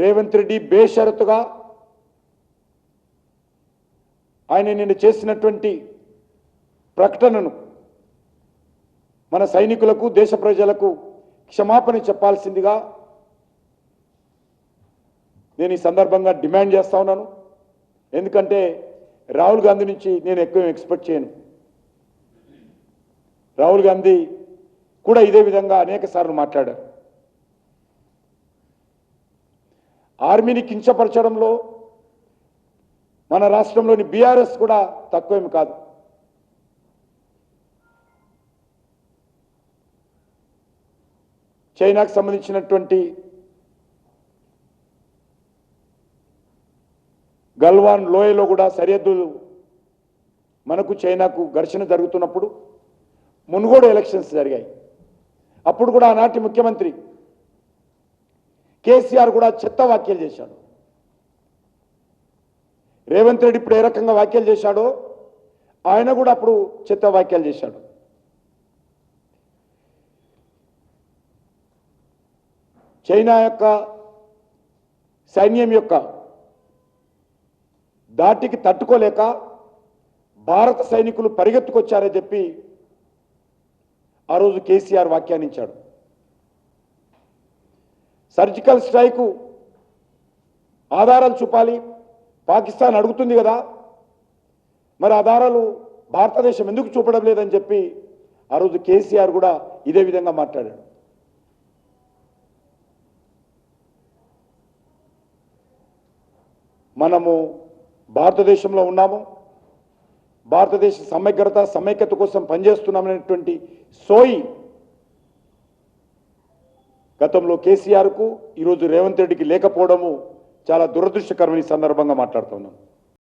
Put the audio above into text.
రేవంత్ రెడ్డి బేషరతుగా ఆయన నిన్న చేసినటువంటి ప్రకటనను మన సైనికులకు దేశ ప్రజలకు క్షమాపణ చెప్పాల్సిందిగా నేను ఈ సందర్భంగా డిమాండ్ చేస్తా ఉన్నాను. ఎందుకంటే రాహుల్ గాంధీ నుంచి నేను ఎక్కువ ఎక్స్పెక్ట్ చేయను. రాహుల్ గాంధీ కూడా ఇదే విధంగా అనేక సార్లు మాట్లాడారు. ఆర్మీని కించపరచడంలో మన రాష్ట్రంలోని బీఆర్ఎస్ కూడా తక్కువేమి కాదు. చైనాకు సంబంధించినటువంటి గల్వాన్ లోయలో కూడా సరిహద్దులు మనకు చైనాకు ఘర్షణ జరుగుతున్నప్పుడు మునుగోడు ఎలక్షన్స్ జరిగాయి. అప్పుడు కూడా ఆనాటి ముఖ్యమంత్రి కేసీఆర్ కూడా చెత్త వ్యాఖ్యలు చేశాడు. రేవంత్ రెడ్డి ఇప్పుడు ఏ రకంగా వ్యాఖ్యలు చేశాడో ఆయన కూడా అప్పుడు చెత్త వ్యాఖ్యలు చేశాడు. చైనా యొక్క సైన్యం యొక్క దాటికి తట్టుకోలేక భారత సైనికులు పరిగెత్తుకొచ్చారని చెప్పి ఆ రోజు కేసీఆర్ వ్యాఖ్యానించాడు. సర్జికల్ స్ట్రైకు ఆధారాలు చూపాలి. పాకిస్తాన్ అడుగుతుంది కదా. మరి ఆధారాలు భారతదేశం ఎందుకు చూపడం లేదని చెప్పి ఆ రోజు కేసీఆర్ కూడా ఇదే విధంగా మాట్లాడాడు. మనము భారతదేశంలో ఉన్నాము. భారతదేశ సమగ్రత సమైక్యత కోసం పనిచేస్తున్నామనేటువంటి సోయి గతంలో కేసీఆర్కు ఈరోజు రేవంత్ రెడ్డికి లేకపోవడము చాలా దురదృష్టకరమైన సందర్భంగా మాట్లాడుతున్నాను